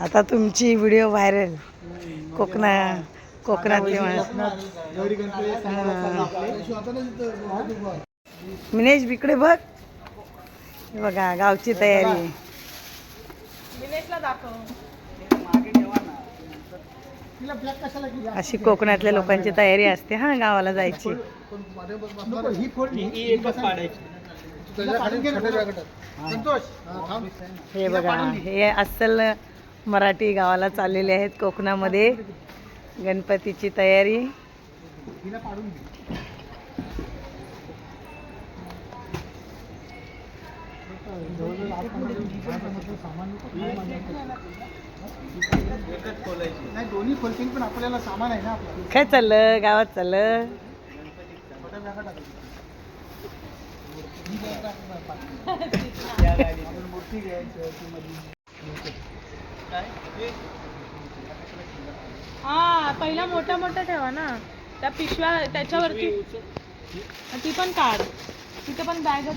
आता तुमची video viral. कोकणा कोकणातली माणसं. मिनेश बिकडे बघ. बघा गावची तयारी. अशी कोकणातल्या लोकांची तयारी असते हा गावाला जायची. हे बघा हे अस्सल मराठी गावाला चाललेले आहेत कोकणामध्ये. गणपतीची तयारी. काय चाललं? गावात चाललं? मूर्ती घ्यायची हा पहिला मोठा मोठा ठेवा ना. त्या पिशव्या त्याच्यावरती. ती पण काढ. तिथे पण बॅग.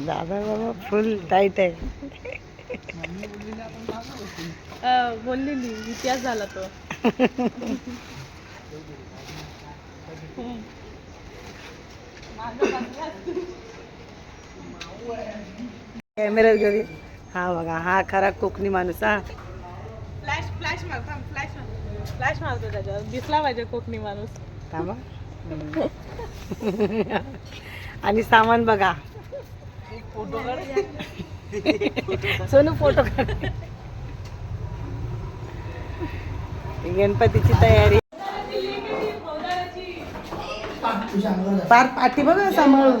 दादा बाबा फुल टाईट आहे. बोललेली इतिहास झाला तो. कॅमेरा घरी हा बघा हा खरा कोकणी माणूस हा. फ्लॅश फ्लॅश मार फ्लॅश मार. फ्लॅश मारतो त्याच्यावर. दिसला पाहिजे कोकणी माणूस. थांबा. आणि सामान बघा. सोनू फोटो काढ. गणपतीची तयारी. पार पाठी बघा सांभाळून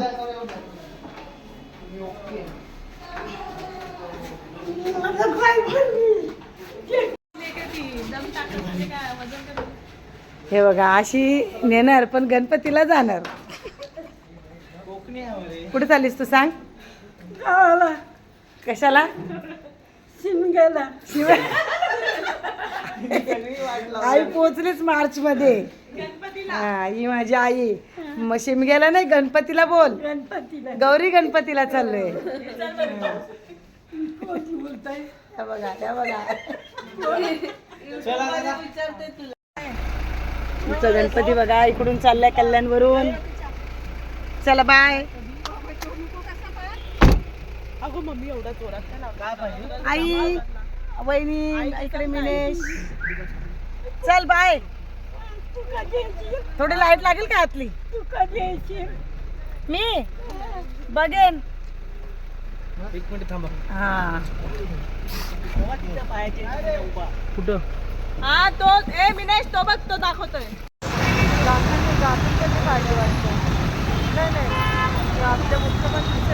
हे बघा अशी नेणार पण गणपतीला जाणार. कुठे चालीस तू सांग? कशाला? शिमग्याला. शिव आई पोचलीच मार्च मध्ये हा ही माझी आई. मग शिमग्याला नाही गणपतीला बोल. गणपतीला. गौरी गणपतीला चाललोय. बघा त्या बघा. तुमचा गणपती बघा इकडून चाललाय कल्याणवरून. चला बाय अगो मम्मी एवढा जोरात आई वहिनी इकडे मिनेश. चल बाय थोडी लाइट लागेल का आतली? मी? बघेन. एक मिनिट थांबा. हा. कुठं? हा तो ए मिनेश तो बघ तो दाखवतोय. नाही नाही. आपल्या मुख्यमंत्रीच